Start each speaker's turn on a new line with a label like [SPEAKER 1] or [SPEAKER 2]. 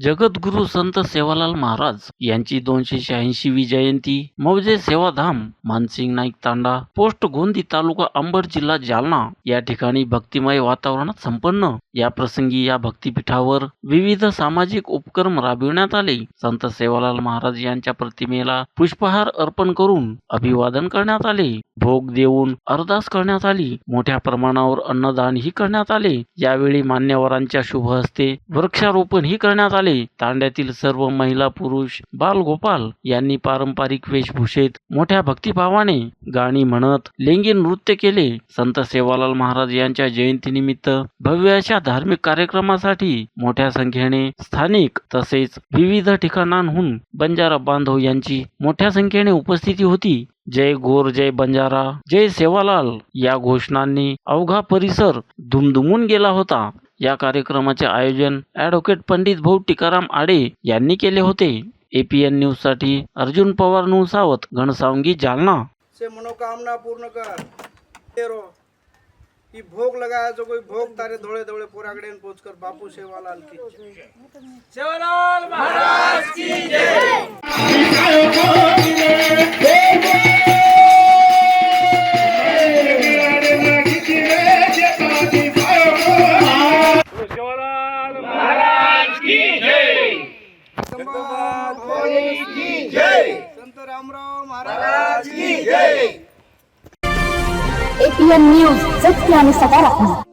[SPEAKER 1] जगद्गुरु संत सेवालाल महाराज यांची दोनशे शहाऐंशीवी जयंती मौजे सेवाधाम मानसिंग नाईक तांडा पोस्ट गोंदी तालुका अंबड जिल्हा जालना या ठिकाणी भक्तिमय वातावरणात संपन्न या प्रसंगी या भक्तीपीठावर विविध सामाजिक उपक्रम राबविण्यात आले संत सेवालाल महाराज यांच्या प्रतिमेला पुष्पहार अर्पण करून अभिवादन करण्यात आले भोग देऊन अरदास करण्यात आली मोठ्या प्रमाणावर अन्नदान ही करण्यात आले यावेळी मान्यवरांच्या शुभ हस्ते वृक्षारोपण ही करण्यात आले आले तांड्यातील सर्व महिला पुरुष बालगोपाल यांनी पारंपरिक वेशभूषेत मोठ्या भक्तिभावाने गाणी म्हणत लेंगी नृत्य केले संत सेवालाल महाराज यांच्या जयंतीनिमित्त भव्य अशा धार्मिक कार्यक्रमासाठी मोठ्या संख्येने स्थानिक तसेच विविध ठिकाणांहून बंजारा बांधव यांची मोठ्या संख्येने उपस्थिती होती जय गोर जय बंजारा जय सेवालाल या घोषणांनी अवघा परिसर दुमदुमून गेला होता या कार्यक्रमाचे आयोजन ॲडव्होकेट पंडित भाऊ टिकाराम आडे यांनी केले होते एपीएन न्यूज साठी अर्जुन पवार नुसावत घनसावंगी जालना
[SPEAKER 2] से मनोकामना पूर्ण कर तेरो की भोग लगाया जो कोई भोग तारे धोळे धोळे पोराकडे पोहोचकर बापू सेवालाल की
[SPEAKER 3] सेवालाल महाराज
[SPEAKER 4] संत रामराव महाराज न्यूज सत्य आणि सकारात्मक